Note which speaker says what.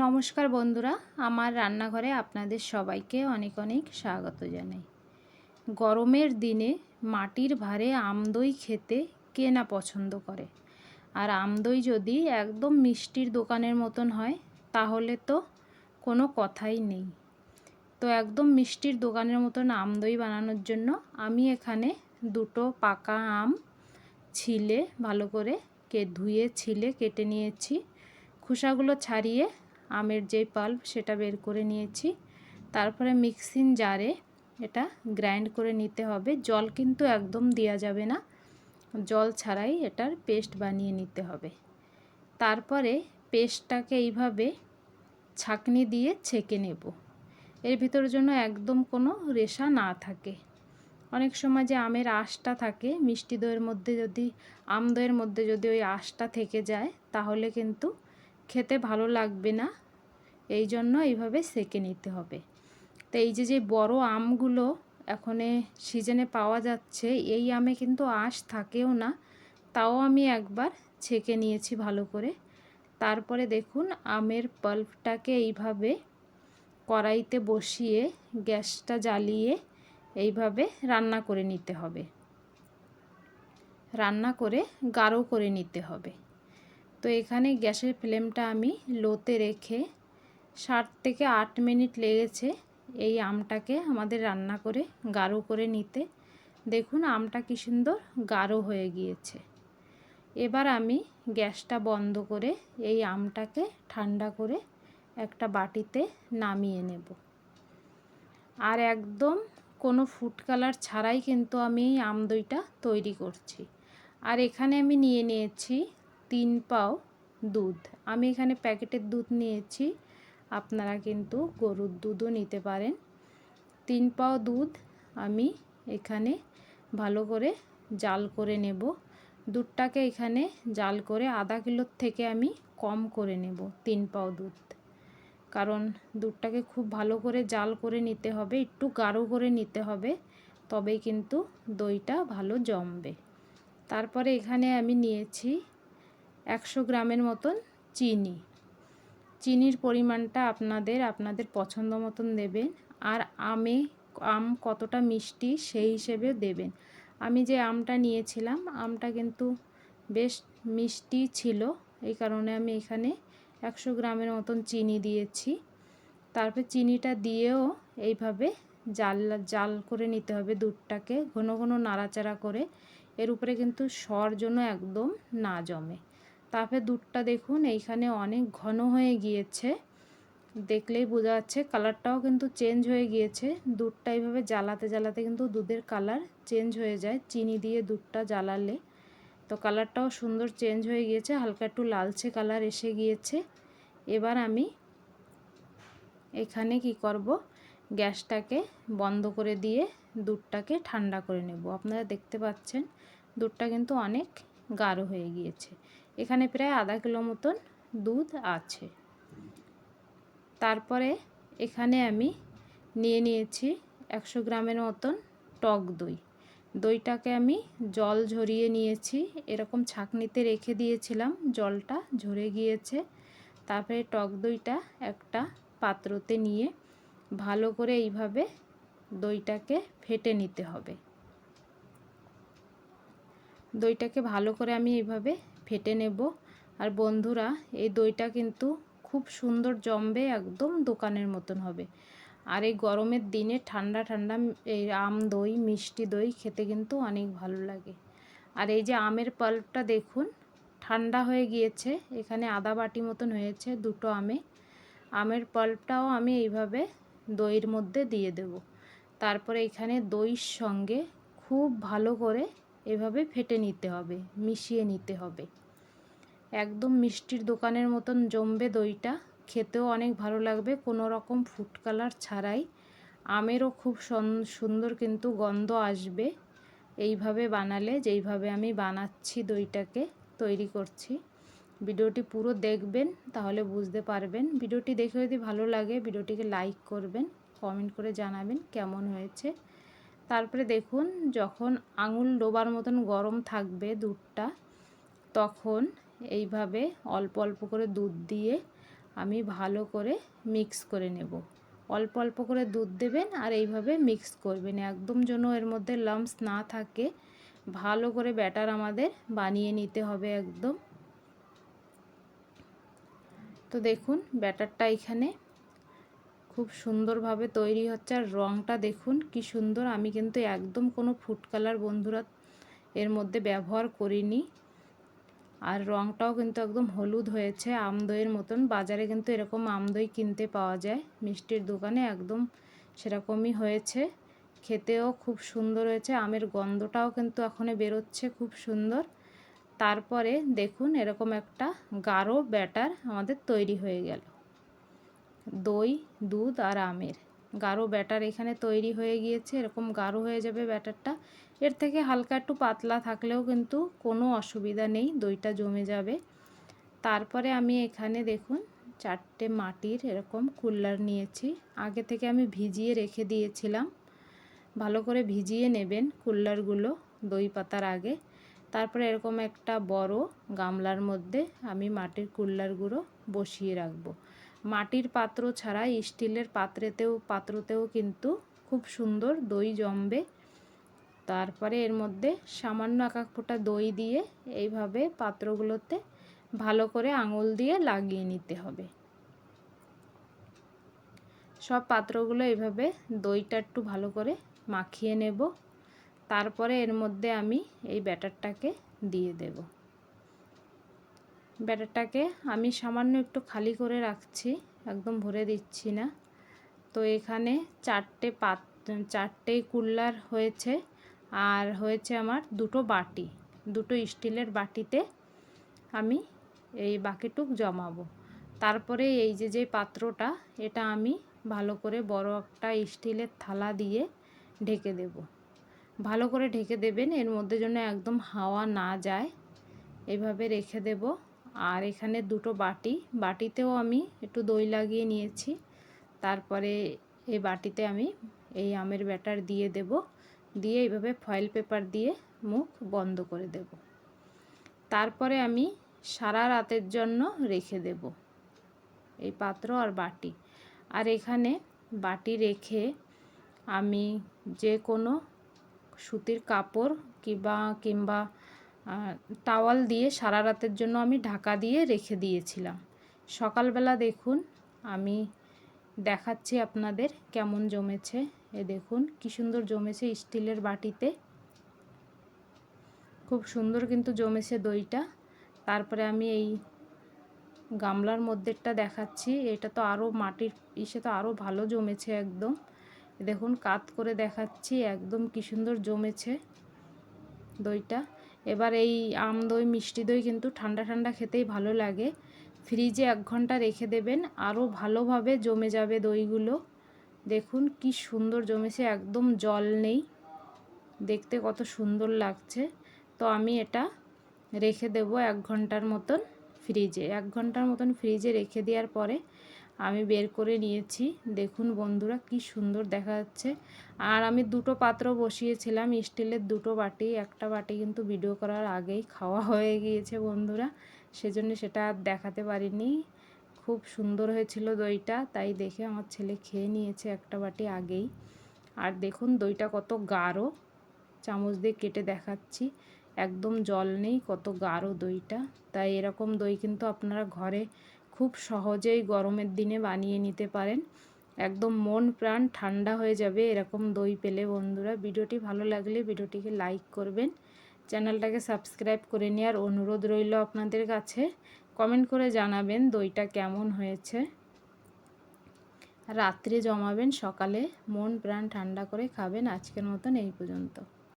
Speaker 1: নমস্কার বন্ধুরা, আমার রান্নাঘরে আপনাদের সবাইকে অনেক অনেক স্বাগত জানাই। গরমের দিনে মাটির ভারে আমদই খেতে কে না পছন্দ করে? আর আমদই যদি একদম মিষ্টির দোকানের মতন হয়, তাহলে তো কোনো কথাই নেই। তো একদম মিষ্টির দোকানের মতন আমদই বানানোর জন্য আমি এখানে দুটো পাকা আম ছিলে, ভালো করে কে ধুয়ে, ছিলে, কেটে নিয়েছি। খোসাগুলো ছাড়িয়ে আমের যে পাল্প, সেটা বের করে নিয়েছি। তারপরে মিক্সিং জারে এটা গ্রাইন্ড করে নিতে হবে। জল কিন্তু একদম দেওয়া যাবে না। জল ছাড়াই এটার পেস্ট বানিয়ে নিতে হবে। তারপরে পেস্টটাকে এইভাবে ছাকনি দিয়ে ছেঁকে নেব। এর ভিতরের জন্য একদম কোনো রেশা না থাকে। অনেক সময় যে আমের আঁশটা থাকে, মিষ্টি দইয়ের মধ্যে যদি, আম দইয়ের মধ্যে যদি ওই আঁশটা থেকে যায়, তাহলে কিন্তু খেতে ভালো লাগবে না। এই জন্য এইভাবে সেকে নিতে হবে। তো এই যে যে বড় আমগুলো এখনে সিজনে পাওয়া যাচ্ছে, এই আমে কিন্তু আঁশ থাকেও না। তাও আমি একবার ছেঁকে নিয়েছি ভালো করে। তারপরে দেখুন, আমের পাল্পটাকে এইভাবে কড়াইতে বসিয়ে, গ্যাসটা জ্বালিয়ে এইভাবে রান্না করে নিতে হবে। রান্না করে গাঢ় করে নিতে হবে। তো এখানে গ্যাসের ফ্লেমটা আমি লোতে রেখে সাত থেকে আট মিনিট লেগেছে এই আমটাকে আমাদের রান্না করে, গাঢ় করে নিতে। দেখুন আমটা কি সুন্দর গাঢ় হয়ে গিয়েছে। এবার আমি গ্যাসটা বন্ধ করে এই আমটাকে ঠান্ডা করে একটা বাটিতে নামিয়ে নেব। আর একদম কোনো ফুড কালার ছাড়াই কিন্তু আমি এই আম দইটা তৈরি করছি। আর এখানে আমি নিয়ে নিয়েছি তিন পাও দুধ। আমি এখানে প্যাকেটের দুধ নিয়েছি আপনারা কিন্তু গরুর দুধও নিতে পারেন। তিন পাও দুধ আমি এখানে ভালো করে জাল করে নেব। দুধটাকে এখানে জাল করে আধা কিলোর থেকে আমি কম করে নেব তিন পাও দুধ। কারণ দুধটাকে খুব ভালো করে জাল করে নিতে হবে, একটু গাঢ় করে নিতে হবে, তবেই কিন্তু দইটা ভালো জমবে। তারপরে এখানে আমি নিয়েছি একশো গ্রামের মতন চিনি। চিনির পরিমাণটা আপনাদের আপনাদের পছন্দ মতন দেবেন আর আমে, আম কতটা মিষ্টি সেই হিসেবে দেবেন। আমি যে আমটা নিয়েছিলাম, আমটা কিন্তু বেশ মিষ্টি ছিল, এই কারণে আমি এখানে একশো গ্রামের মতন চিনি দিয়েছি। তারপর চিনিটা দিয়েও এইভাবে জাল জাল করে নিতে হবে দুধটাকে, ঘন ঘন নাড়াচাড়া করে। এর উপরে কিন্তু সর জন্য একদম না জমে। তারপরে দুধটা দেখুন, এইখানে অনেক ঘন হয়ে গিয়েছে। দেখলেই বোঝা যাচ্ছে কালারটাও কিন্তু চেঞ্জ হয়ে গিয়েছে। দুধটা এইভাবে জ্বালাতে জ্বালাতে কিন্তু দুধের কালার চেঞ্জ হয়ে যায়, চিনি দিয়ে দুধটা জ্বালালে। তো কালারটাও সুন্দর চেঞ্জ হয়ে গিয়েছে, হালকা একটু লালচে কালার এসে গিয়েছে। এবার আমি এখানে কি করব? গ্যাসটাকে বন্ধ করে দিয়ে দুধটাকে ঠান্ডা করে নেব। আপনারা দেখতে পাচ্ছেন দুধটা কিন্তু অনেক গাঢ় হয়ে গিয়েছে। এখানে প্রায় আধা কিলো মতন দুধ আছে। তারপরে এখানে আমি নিয়ে নিয়েছি একশো গ্রামের মতন টক দই। দইটাকে আমি জল ঝরিয়ে নিয়েছি, এরকম ছাকনিতে রেখে দিয়েছিলাম, জলটা ঝরে গিয়েছে। তারপরে টক দইটা একটা পাত্রতে নিয়ে ভালো করে এইভাবে দইটাকে ফেটে নিতে হবে। দইটাকে ভালো করে আমি এইভাবে ফেটে নেব। আর বন্ধুরা, এই দইটা কিন্তু খুব সুন্দর জমবে, একদম দোকানের মতন হবে। আর এই গরমের দিনে ঠান্ডা ঠান্ডা এই আম দই, মিষ্টি দই খেতে কিন্তু অনেক ভালো লাগে। আর এই যে আমের পাল্পটা দেখুন, ঠান্ডা হয়ে গিয়েছে। এখানে আদা বাটি মতন হয়েছে দুটো আমে। আমের পাল্পটাও আমি এইভাবে দইয়ের মধ্যে দিয়ে দেব। তারপরে এখানে দইয়ের সঙ্গে খুব ভালো করে এভাবে ফেটে নিতে হবে, মিশিয়ে নিতে হবে। একদম মিষ্টির দোকানের মতন জমবে দইটা। খেতেও অনেক ভালো লাগবে, কোনো রকম ফুড কালার ছাড়াই। আমেরও খুব সুন্দর কিন্তু গন্ধ আসবে। এইভাবে বানালে, যেইভাবে আমি বানাচ্ছি দইটাকে, তৈরি করছি। ভিডিওটি পুরো দেখবেন, তাহলে বুঝতে পারবেন। ভিডিওটি দেখে যদি ভালো লাগে, ভিডিওটিকে লাইক করবেন কমেন্ট করে জানাবেন কেমন হয়েছে। তারপরে দেখুন, যখন আঙুল ডোবার মতন গরম থাকবে দুধটা, তখন এইভাবে অল্প অল্প করে দুধ দিয়ে আমি ভালো করে মিক্স করে নেব। অল্প অল্প করে দুধ দেবেন আর এইভাবে মিক্স করবেন। একদম যেন এর মধ্যে লাম্পস না থাকে। ভালো করে ব্যাটার আমাদের বানিয়ে নিতে হবে একদম। তো দেখুন ব্যাটারটা এখানে খুব সুন্দরভাবে তৈরি হচ্ছে। আর রঙটা দেখুন, কি সুন্দর। আমি কিন্তু একদম কোনো ফুড কালার বন্ধুরা এর মধ্যে ব্যবহার করিনি। আর রঙটাও কিন্তু একদম হলুদ হয়েছে আমদইয়ের মতন। বাজারে কিন্তু এরকম আমদই কিনতে পাওয়া যায়। মিষ্টির দোকানে একদম সেরকমই হয়েছে। খেতেও খুব সুন্দর হয়েছে। আমের গন্ধটাও কিন্তু এখনে বেরোচ্ছে খুব সুন্দর। তারপরে দেখুন এরকম একটা গাঢ় ব্যাটার আমাদের তৈরি হয়ে গেল। দই, দুধ আর আমের। গাঢ় ব্যাটার এখানে তৈরি হয়ে গিয়েছে, এরকম গাঢ় হয়ে যাবে ব্যাটারটা। এর থেকে হালকা একটু পাতলা থাকলেও কিন্তু কোনো অসুবিধা নেই, দইটা জমে যাবে। তারপরে আমি এখানে দেখুন চারটে মাটির এরকম কুল্লার নিয়েছি। আগে থেকে আমি ভিজিয়ে রেখে দিয়েছিলাম। ভালো করে ভিজিয়ে নেবেন কুল্লারগুলো দই পাতার আগে। তারপরে এরকম একটা বড় গামলার মধ্যে আমি মাটির কুল্লারগুলো বসিয়ে রাখব। মাটির পাত্র ছাড়া স্টিলের পাত্রেতেও, পাত্রতেও কিন্তু খুব সুন্দর দই জমবে। তারপরে এর মধ্যে সামান্য এক এক ফোঁটা দই দিয়ে এইভাবে পাত্রগুলোতে ভালো করে আঙুল দিয়ে লাগিয়ে নিতে হবে। সব পাত্রগুলো এইভাবে দইটা একটু ভালো করে মাখিয়ে নেব। তারপরে এর মধ্যে আমি এই ব্যাটারটাকে দিয়ে দেব। ব্যাটারটাকে আমি সামান্য একটু খালি করে রাখছি, একদম ভরে দিচ্ছি না। তো এখানে চারটে পাত, চারটেই কুল্লার হয়েছে আর হয়েছে আমার দুটো বাটি। দুটো স্টিলের বাটিতে আমি এই বাকিটুক জমাবো। তারপরে এই যে যে পাত্রটা, এটা আমি ভালো করে বড় একটা স্টিলের থালা দিয়ে ঢেকে দেব। ভালো করে ঢেকে দেবেন, এর মধ্যে যেন একদম হাওয়া না যায়। এভাবে রেখে দেব। আর এখানে দুটো বাটি। বাটিতেও আমি একটু দই লাগিয়ে নিয়েছি। তারপরে এই বাটিতে আমি এই আমের ব্যাটার দিয়ে দেব। দিয়ে এইভাবে ফয়েল পেপার দিয়ে মুখ বন্ধ করে দেব। তারপরে আমি সারা রাতের জন্য রেখে দেব এই পাত্র আর বাটি। আর এখানে বাটি রেখে আমি যে কোনো সুতির কাপড় কিংবা কিংবা টাওয়াল দিয়ে সারা রাতের জন্য আমি ঢাকা দিয়ে রেখে দিয়েছিলাম। সকালবেলা দেখুন, আমি দেখাচ্ছি আপনাদের কেমন জমেছে। এ দেখুন, কি সুন্দর জমেছে স্টিলের বাটিতে। খুব সুন্দর কিন্তু জমেছে দইটা। তারপরে আমি এই গামলার মধ্যেটা দেখাচ্ছি। এটা তো আরও মাটির ইসে তো আরও ভালো জমেছে একদম। দেখুন, কাত করে দেখাচ্ছি, একদম কি সুন্দর জমেছে দইটা। এবার এই আম দই, মিষ্টি দই কিন্তু ঠান্ডা ঠান্ডা খেতেই ভালো লাগে। ফ্রিজে এক ঘণ্টা রেখে দেবেন আরও ভালোভাবে জমে যাবে দইগুলো। দেখুন কি সুন্দর জমেছে, একদম জল নেই। দেখতে কত সুন্দর লাগছে। তো আমি এটা রেখে দেব এক ঘণ্টার মতন ফ্রিজে। এক ঘণ্টার মতন ফ্রিজে রেখে দেওয়ার পরে আমি বের করে নিয়েছি। দেখুন বন্ধুরা, কি সুন্দর দেখা যাচ্ছে। আর আমি দুটো পাত্র বসিয়েছিলাম, স্টিলের দুটো বাটি। একটা বাটি কিন্তু ভিডিও করার আগেই খাওয়া হয়ে গিয়েছে বন্ধুরা। সেজন্য সেটা আর দেখাতে পারিনি। খুব সুন্দর হয়েছিল দইটা, তাই দেখে আমার ছেলে খেয়ে নিয়েছে একটা বাটি আগেই। আর দেখুন দইটা কত গাঢ়। চামচ দিয়ে কেটে দেখাচ্ছি। একদম জল নেই, কত গাঢ় দইটা। তাই এরকম দই কিন্তু আপনারা ঘরে খুব সহজেই গরমের দিনে বানিয়ে নিতে পারেন। একদম মন প্রাণ ঠান্ডা হয়ে যাবে এরকম দই পেলে বন্ধুরা। ভিডিওটি ভালো লাগলে ভিডিওটিকে লাইক করবেন। চ্যানেলটাকে সাবস্ক্রাইব করে নেওয়ার অনুরোধ রইল আপনাদের কাছে। কমেন্ট করে জানাবেন দইটা কেমন হয়েছে। রাত্রে জমাবেন, সকালে মন প্রাণ ঠান্ডা করে খাবেন। আজকের মতন এই পর্যন্ত।